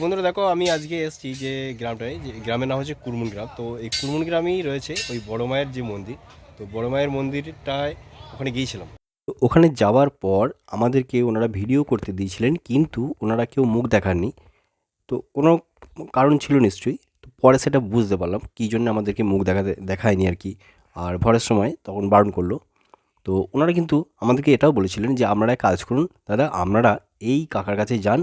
বন্ধুরা দেখো, আমি আজকে এসেছি যে গ্রামটায়, যে গ্রামের নাম হচ্ছে কুরমুন গ্রাম। তো এই কুরমুন গ্রামেই রয়েছে ওই বড় মায়ের যে মন্দির। তো বড় মায়ের মন্দিরটায় ওখানে গিয়েছিলাম। তো ওখানে যাওয়ার পর আমাদেরকে ওনারা ভিডিও করতে দিয়েছিলেন, কিন্তু ওনারা কেউ মুখ দেখাননি। তো কোনো কারণ ছিল নিশ্চয়ই, তো পরে সেটা বুঝতে পারলাম, কী জন্য আমাদেরকে মুখ দেখাতে দেখায়নি আর কি। আর ভরের সময় তখন বারণ করল। তো ওনারা কিন্তু আমাদেরকে এটাও বলেছিলেন যে, আপনারা কাজ করুন, দাদা, আপনারা এই কাকার কাছে যান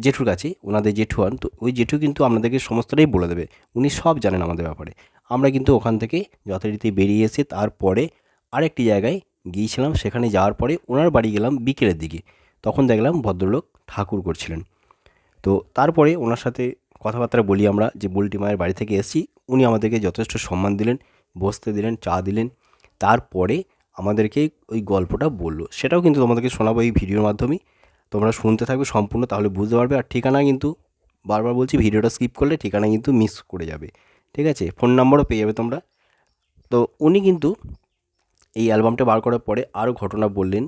জেঠুর কাছে, ওনাদের জেঠু হন তো ওই জেঠু কিন্তু আপনাদেরকে সমস্তটাই বলে দেবে। উনি সব জানেন আমাদের ব্যাপারে। আমরা কিন্তু ওখান থেকে যথারীতি বেরিয়ে এসে তারপরে আরেকটি জায়গায় গিয়েছিলাম। সেখানে যাওয়ার পরে ওনার বাড়ি গেলাম বিকেলের দিকে। তখন দেখলাম ভদ্রলোক ঠাকুর করছিলেন। তো তারপরে ওনার সাথে কথাবার্তা বলি আমরা যে বুলটি মায়ের বাড়ি থেকে এসেছি, উনি আমাদেরকে যথেষ্ট সম্মান দিলেন, বসতে দিলেন, চা দিলেন। তারপরে আমাদেরকে ওই গল্পটা বলল। সেটাও কিন্তু তোমাদেরকে শোনাবো এই ভিডিওর মাধ্যমেই। তোমরা শুনতে থাকবে সম্পূর্ণ তাহলে বুঝতে পারবে। আর ঠিকানা কিন্তু বারবার বলছি ভিডিওটা স্কিপ করলে ঠিকানা কিন্তু মিস করে যাবে। ঠিক আছে? ফোন নাম্বারও পেয়ে যাবে তোমরা। তো উনি কিন্তু এই অ্যালবামটা বার করার পরে আরও ঘটনা বললেন।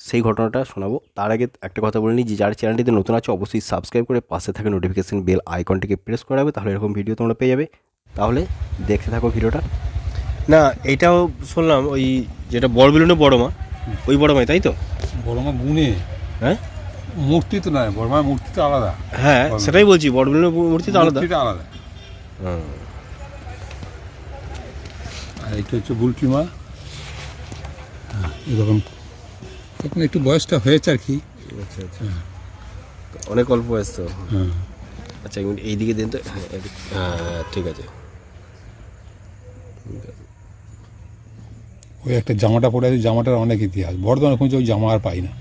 সেই ঘটনাটা শোনাবো। তার আগে একটা কথা বলে নিই যে যার চ্যানেলটিতে নতুন আছে অবশ্যই সাবস্ক্রাইব করে পাশে থাকে নোটিফিকেশন বেল আইকনটিকে প্রেস করে রাখবে তাহলে এরকম ভিডিও তোমরা পেয়ে যাবে। তাহলে দেখতে থাকো ভিডিওটা। না এটাও শুনলাম ওই যেটা বড় বিলুনে বড় মা ওই বড় মাই তাই তো? বড় মা গুনে। হ্যাঁ? মূর্তি তো নয় বড় মায়ের মূর্তি তো আলাদা। হ্যাঁ সেটাই বলছি বড় বিলুনের মূর্তি তো আলাদা। মূর্তিটা আলাদা। আর এটা হচ্ছে বুলটি মা। হ্যাঁ, এরকম। তখন একটু বয়সটা হয়েছে আর কি। আচ্ছা আচ্ছা। অনেক অল্প বয়স তো। হ্যাঁ। আচ্ছা এক মিনিট এইদিকে দিন তো। হ্যাঁ হ্যাঁ ঠিক আছে। ওই একটা জামাটা পরে আছে জামাটার অনেক ইতিহাস। বর্ধমানে খুঁজে ওই জামা আর পাই না।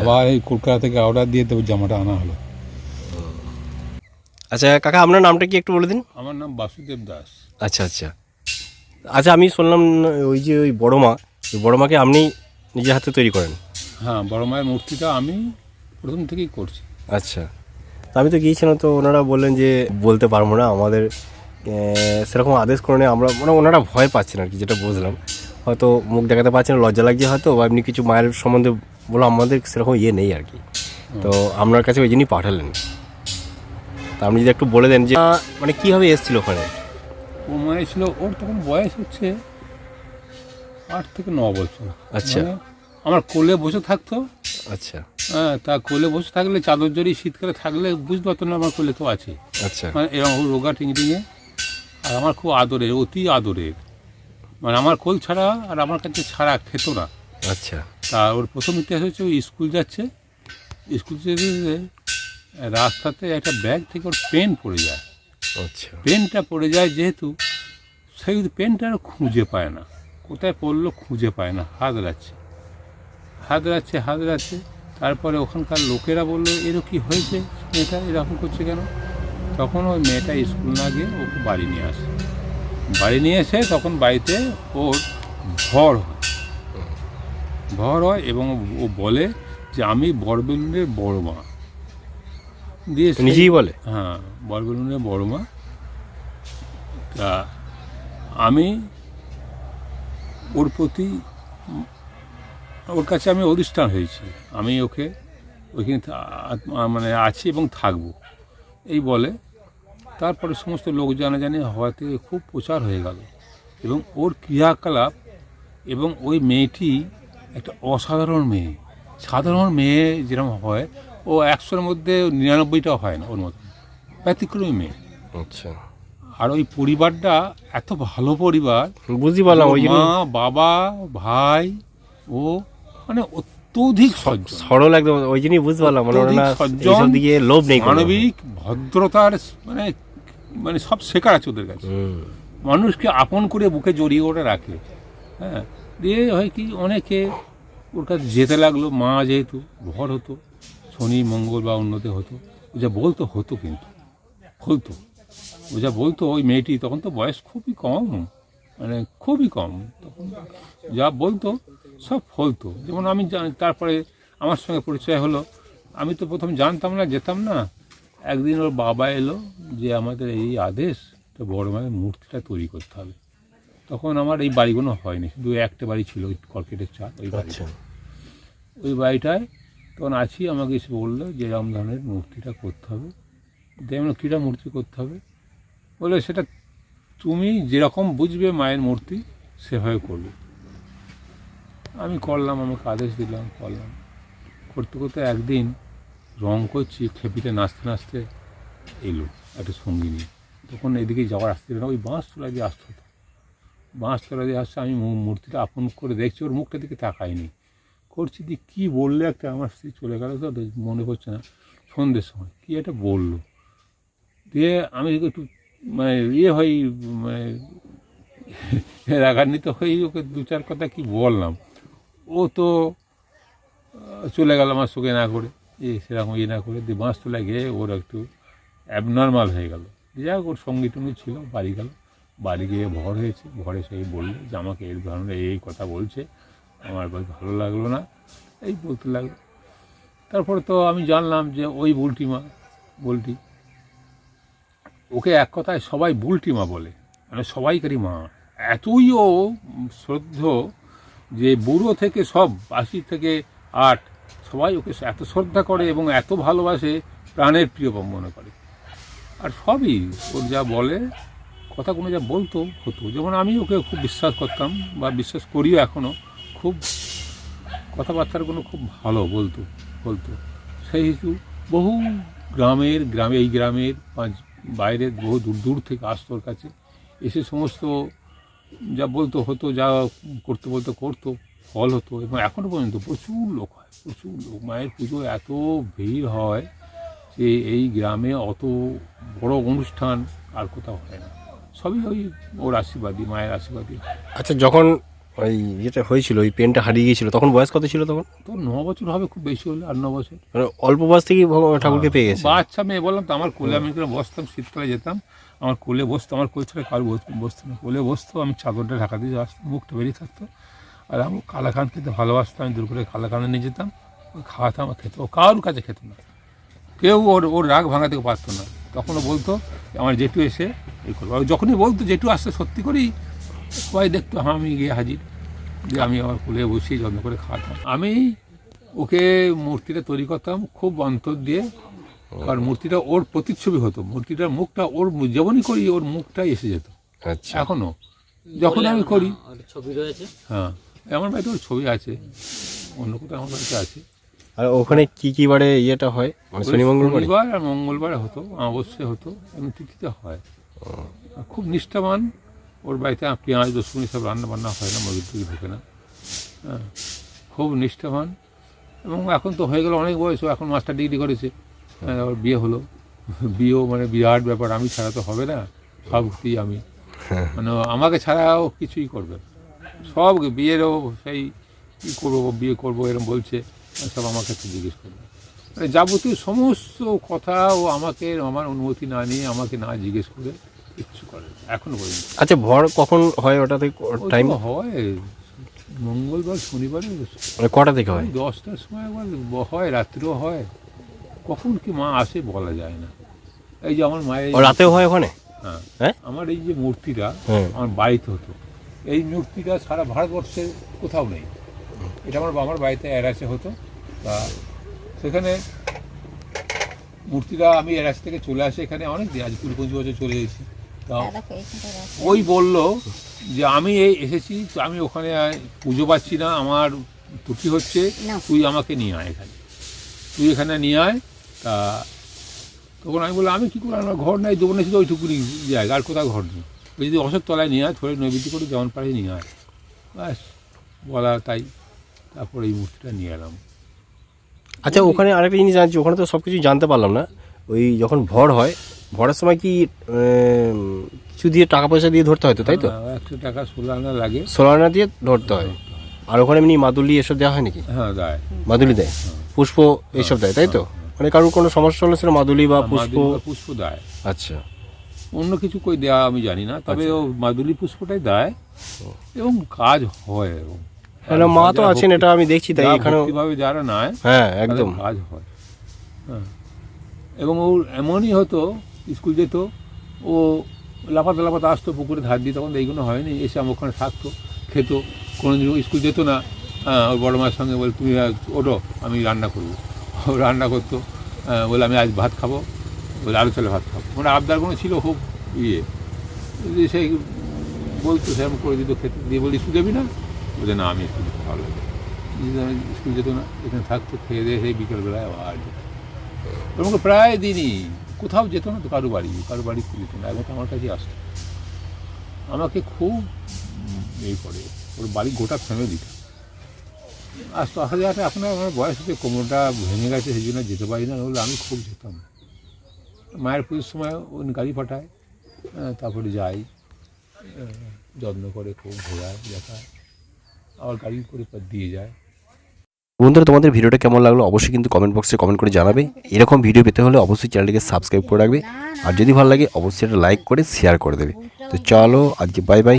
আবার এই কলকাতা থেকে অর্ডার দিয়ে তো জামাটা আনা হলো। আচ্ছা কাকা আপনার নামটা কি একটু বলে দিন? আমার নাম বাসুদেব দাস। আচ্ছা আচ্ছা। আচ্ছা আমি শুনলাম ওই যে ওই বড় মা ওই বড় মাকে আপনি নিজের হাতে তৈরি করেন। হ্যাঁ বড় মায়ের মূর্তিটা আমি প্রথম থেকেই করছি। আচ্ছা। আমি তো গিয়েছিলাম তো ওনারা বললেন যে বলতে পারব না আমাদের সেরকম আদেশ করে নেই আমরা মানে ওনারা ভয় পাচ্ছেন আর কি যেটা বুঝলাম। হয়তো মুখ দেখাতে পারছেন না, লজ্জা লাগছে হয়তো বা এমনি কিছু মায়ের সম্বন্ধে বলো আমাদের সেরকম ইয়ে নেই আর কি। তো আপনার কাছে ওই জন্যই পাঠালেন। তা আপনি যদি একটু বলে দেন যে মানে কীভাবে এসেছিল ওখানে? ও মায়ের ছিল ওর তখন বয়স হচ্ছে আট থেকে ন বছর। আচ্ছা। মানে আমার কোলে বসে থাকতো। আচ্ছা। হ্যাঁ তা কোলে বসে থাকলে চাদর জড়ি শীতকালে থাকলে বুঝতে পারতো না আমার কোলে তো আছে। আচ্ছা। মানে এরকম রোগা টিংটিঙে। আর আমার খুব আদরের অতি আদরের। মানে আমার কোল ছাড়া আর আমার কাছে ছাড়া খেত না। আচ্ছা। তা ওর প্রথম ইতিহাস হচ্ছে ওই স্কুল যাচ্ছে স্কুল যেতে রাস্তাতে একটা ব্যাগ থেকে ওর পেন পড়ে যায়। আচ্ছা। পেনটা পড়ে যায় যেহেতু সেই পেনটা আর খুঁজে পায় না। কোথায় পড়ল খুঁজে পায় না হাত রাখছে হাত রাখছে হাত রাখছে তারপরে ওখানকার লোকেরা বলল এরও কি হয়েছে? মেয়েটা এরকম করছে কেন? তখন ওই মেয়েটা স্কুল না গিয়ে ওকে বাড়ি নিয়ে আসে। বাড়ি নিয়ে এসে তখন বাড়িতে ওর ভর হয়। ভর হয় এবং ও বলে যে আমি বড়বেলুনের বড় মা। দিয়ে নিজেই বলে? হ্যাঁ বরবেলুনের বড় মা। তা আমি ওর প্রতি ওর কাছে আমি অধিষ্ঠান হয়েছি। আমি ওকে ওইখানে মানে আছি এবং থাকব। এই বলে তারপরে সমস্ত লোক জানা জানাজানি হওয়াতে খুব প্রচার হয়ে গেল এবং ওর ক্রিয়াকলাপ এবং ওই মেয়েটি একটা অসাধারণ মেয়ে। সাধারণ মেয়ে যেরকম হয় ও একশোর মধ্যে নিরানব্বইটা হয় না ওর মতো ব্যতিক্রমী মেয়ে। আচ্ছা। আর ওই পরিবারটা এত ভালো পরিবার। বুঝতে পারলাম ওই মা বাবা ভাই ও মানে অত্যধিক সরল একদম ওই জন্যই বুঝতে পারলাম মানে দিকে লোভ নেই মানবিক ভদ্রতার মানে মানে সব শেখার আছে ওদের কাছে। মানুষকে আপন করে বুকে জড়িয়ে ওরা রাখে। হ্যাঁ। দিয়ে হয় কি, অনেকে ওর কাছে যেতে লাগল, মা যেহেতু ভর হতো, শনি, মঙ্গল বা অন্যতে হতো, ও যা বলতো হতো কিন্তু, হতো। ও যা বলতো ওই মেয়েটি, তখন তো বয়স খুবই কম মানে খুবই কম। তখন যা বলতো সব ফলতো যেমন আমি তারপরে আমার সঙ্গে পরিচয় হলো। আমি তো প্রথম জানতাম না, যেতাম না। একদিন ওর বাবা এলো যে আমাদের এই আদেশ, তো বড় মায়ের মূর্তিটা তৈরি করতে হবে। তখন আমার এই বাড়িগুলো হয়নি। শুধু একটা বাড়ি ছিল ওই কর্কেটের চাল ওই বাড়ি আচ্ছা। ওই বাড়িটায় তখন আছি আমাকে এসে বলল যে এরকম ধরনের মূর্তিটা করতে হবে। দিয়ে আমরা কীটা মূর্তি করতে হবে? বলে সেটা তুমি যেরকম বুঝবে মায়ের মূর্তি সেভাবে করবে। আমি করলাম আমাকে আদেশ দিলাম করলাম। করতে করতে একদিন রং করছি খেপিতে নাচতে নাচতে এলো একটা সঙ্গী নিয়ে তখন এদিকে যাওয়ার আসতে না ওই বাঁশ তোলা দিয়ে আসতে হতো বাঁশ তোলা দিয়ে আসছে, আমি মূর্তিটা আপন করে দেখছি, ওর মুখটা দিকে তাকাইনি করছি দি কী বললে একটা আমার স্ত্রী চলে গেল, তো মনে পড়ছে না। সন্ধ্যের সময় কী একটা বলল? দিয়ে আমি একটু মানে ইয়ে হই মানে রাগান্বিত হয়ে ওকে দু চার কথা কি বললাম। ও তো চলে গেল আমার সঙ্গে না করে, এ সেরকম ইয়ে না করে, দিয়ে বাঁশ তোলা গিয়ে ওর একটু অ্যাবনর্মাল হয়ে গেল। যাই হোক, ওর সঙ্গী টঙ্গী ছিল, বাড়ি গেল। বাড়ি গিয়ে ভর হয়েছে। ভরে সেই বলল যে, আমাকে এই ধরনের এই কথা বলছে। আমার ভালো লাগল না। এই বলতে লাগল। তারপরে তো আমি জানলাম যে, ওই বুলটি মা বুলটি। ওকে এক কথায় সবাই বুলটিমা বলে। মানে সবাইকারই মা। এতই ও শ্রদ্ধ যে, বুড়ো থেকে সব, আশি থেকে আট, সবাই ওকে এত শ্রদ্ধা করে এবং এত ভালোবাসে, প্রাণের প্রিয় মনে করে। আর সবই ওর যা বলে কথাগুলো যা বলতো হতো, যেমন আমি ওকে খুব বিশ্বাস করতাম বা বিশ্বাস করিও এখনও খুব কথাবার্তাগুলো খুব ভালো বলতো বলতো। সেই হেতু বহু গ্রামের, গ্রামে, এই গ্রামের পাঁচ, বাইরের বহু দূর দূর থেকে আসতো ওর কাছে। এসে সমস্ত যা বলতো হতো, যা করতে বলতো, করতো, ফল হতো। এবং এখনও পর্যন্ত প্রচুর লোক হয়, প্রচুর লোক। মায়ের পুজো এত ভিড় হয় যে এই গ্রামে অত বড় অনুষ্ঠান আর কোথাও হয় না। সবই ওই ওর আশীর্বাদী মায়ের আশীর্বাদী আচ্ছা যখন ওই যেটা হয়েছিল ওই পেনটা হারিয়ে গিয়েছিল তখন বয়স কত ছিল তখন? তো ন বছর হবে খুব বেশি হলে আর ন বছর। মানে অল্প বয়স থেকেই ভগবান ঠাকুরকে পেয়ে গেছে? বাচ্চা মেয়ে বললাম তো আমার কোলে আমি করে বসতাম শীতকালে যেতাম আমার কোলে বসতো আমার কোল ছাড়া কারও বস- বসতো না। কোলে বসতো আমি চাদরটা ঢাকা দিয়ে আসতাম মুখটা বেরিয়ে থাকতো। আর আমি কালাকান খেতে ভালোবাসতাম আমি দূর করে কালাকানে নিয়ে যেতাম ওই খাওয়াতাম খেতে। ও কারোর কাছে খেত না। কেউ ওর ওর রাগ ভাঙাতে পারতো না। তখনও বলতো আমার জেঠু এসে এই করব। আর যখনই বলতো জেঠু আসতে সত্যি করেই? সবাই দেখতো হ্যাঁ আমি গিয়ে হাজির। যে আমি আমার কুলে বসিয়ে যত্ন করে খাওয়াতাম। আমি ওকে মূর্তিটা তৈরি করতাম খুব অন্তর দিয়ে কারণ মূর্তিটা ওর প্রতিচ্ছবি হতো। মূর্তিটার মুখটা ওর যেমনই করি ওর মুখটাই এসে যেত। আচ্ছা। এখনও। যখন আমি করি। ছবি রয়েছে? হ্যাঁ। আমার বাড়িতে ওর ছবি আছে। অন্য কোথাও আমার বাড়িতে আছে। আর ওখানে কি কি বারে ইয়েটা হয়? মানে শনি মঙ্গলবার আর মঙ্গলবার হতো অবশ্যই হতো এবং তিথিতে হয়। খুব নিষ্ঠাবান ওর বাড়িতে পেঁয়াজ রসুন সব রান্না বান্না হয় না মজুর টুকি ঢোকে না। হ্যাঁ খুব নিষ্ঠাবান। এবং এখন তো হয়ে গেল অনেক বয়স এখন মাস্টার ডিগ্রি করেছে। হ্যাঁ, ওর বিয়ে হলো। বিয়েও মানে বিরাট ব্যাপার আমি ছাড়া তো হবে না সব কিছুই আমি। মানে আমাকে ছাড়াও কিছুই করবে সব বিয়েরও সেই কী করব বিয়ে করব এরকম বলছে। সব আমার কাছে জিজ্ঞেস করবে। মানে যাবতীয় সমস্ত কথা ও আমাকে আমার অনুমতি না নিয়ে আমাকে না জিজ্ঞেস করে কিচ্ছু করে না, এখনও পর্যন্ত। আচ্ছা ভর কখন হয় ওটাতে? টাইম হয় মঙ্গলবার শনিবারে মানে কটা থেকে হয়? দশটার সময় একবার হয় রাত্রেও হয়। কখন কি মা আসে বলা যায় না। এই যে আমার মায়ের রাতেও হয় ওখানে? হ্যাঁ। হ্যাঁ? আমার এই যে মূর্তিটা হ্যাঁ। আমার বাড়িতে হতো এই মূর্তিটা সারা ভারতবর্ষে কোথাও নেই। এটা আমার বাবার বাড়িতে এরাচে হতো। তা সেখানে মূর্তিটা আমি এরাচ থেকে চলে আসি। এখানে অনেক দিন আজ কুড়ি পঁচিশ বছর চলে এসেছি। তা ওই বলল যে আমি এই এসেছি তো আমি ওখানে পুজো পাচ্ছি না আমার ত্রুটি হচ্ছে তুই আমাকে নিয়ে আয় এখানে। তুই এখানে নিয়ে আয় তা তখন আমি বললাম আমি কী করে আমার ঘর নাই দেবো না শুধু ওইটুকুনি জায়গা আর কোথাও ঘর নেই। ওই যদি অশোক তলায় নিয়ে আয় থোড়ে নৈবেদ্য করে যেমন পারে নিয়ে আয়। ব্যাস বলা তাই। তারপরে এই মূর্তিটা নিয়ে এলাম। আচ্ছা ওখানে আরেকটা জিনিস জানছি ওখানে তো সব কিছু জানতে পারলাম না। ওই যখন ভর হয় ভরের সময় কি কিছু দিয়ে টাকা পয়সা দিয়ে ধরতে হয় তো তাই তো? হ্যাঁ, একশো টাকা ষোলো আনা লাগে। ষোলো আনা দিয়ে ধরতে হয়? আর ওখানে এমনি মাদুলি এসব দেওয়া হয় নাকি? হ্যাঁ দেয়। মাদুলি দেয়? পুষ্প এসব দেয় তাই তো? মানে কারোর কোনো সমস্যা হলে সেটা মাদুলি বা পুষ্প পুষ্প দেয়। আচ্ছা। অন্য কিছু কই দেওয়া আমি জানি না তবে ও মাদুলি পুষ্পটাই দেয়। এবং কাজ হয় এবং হ্যাঁ মা তো আছেন এটা আমি দেখছি তাই যারা এখানেও ভক্তিভাবে যারা নেয় হ্যাঁ একদম। কাজ হয়। হ্যাঁ। এবং ও এমনই হতো স্কুল যেত ও লাফাতে লাফাতে আসতো পুকুরে ধার দিয়ে তখন এইগুলো হয়নি এসে আমার ওখানে থাকতো খেতো কোনোদিন ও স্কুল যেত না। হ্যাঁ ওর বড় মায়ের সঙ্গে বলে তুমি ওঠো আমি রান্না করব। ও রান্না করতো হ্যাঁ, বলে আমি আজ ভাত খাব। বলে আলু চালে ভাত খাব। মানে আবদার কোনো ছিল খুব ইয়ে। সেই বলতো সেরকম করে দিত খেতে দিয়ে বলি স্কুল যাবি না? বলে না আমি স্কুল যেতে ভালো স্কুল যেত না, এখানে থাকতো, খেয়ে দিয়ে সেই বিকেলবেলায় আবার আমাকে প্রায় দিনই, কোথাও যেত না তো কারও বাড়ি কারও বাড়ি যেত না তো আমার কাছে আসতো। আমাকে খুব এই করে, ওর বাড়ি গোটা ফ্যামিলিটা আসতো আসা যাতে এখন আমার বয়স হচ্ছে কোমরটা ভেঙে গেছে, সেই জন্য যেতে পারি না বলে আমি খুব যেতাম। মায়ের পুজোর সময় ওই গাড়ি পাঠায় তারপরে যাই যত্ন করে খুব ঘোরায়, দেখায়। আবার গাড়ি করে দিয়ে যায় বন্ধুরা, তোমাদের ভিডিওটা কেমন লাগল অবশ্যই কিন্তু কমেন্ট বক্সে কমেন্ট করে জানাবে। এরকম ভিডিও পেতে হলে অবশ্যই চ্যানেলটিকে সাবস্ক্রাইব করে রাখবে। আর যদি ভালো লাগে, অবশ্যই একটা লাইক করে শেয়ার করে দেবে। তো চলো, আজকে বাই বাই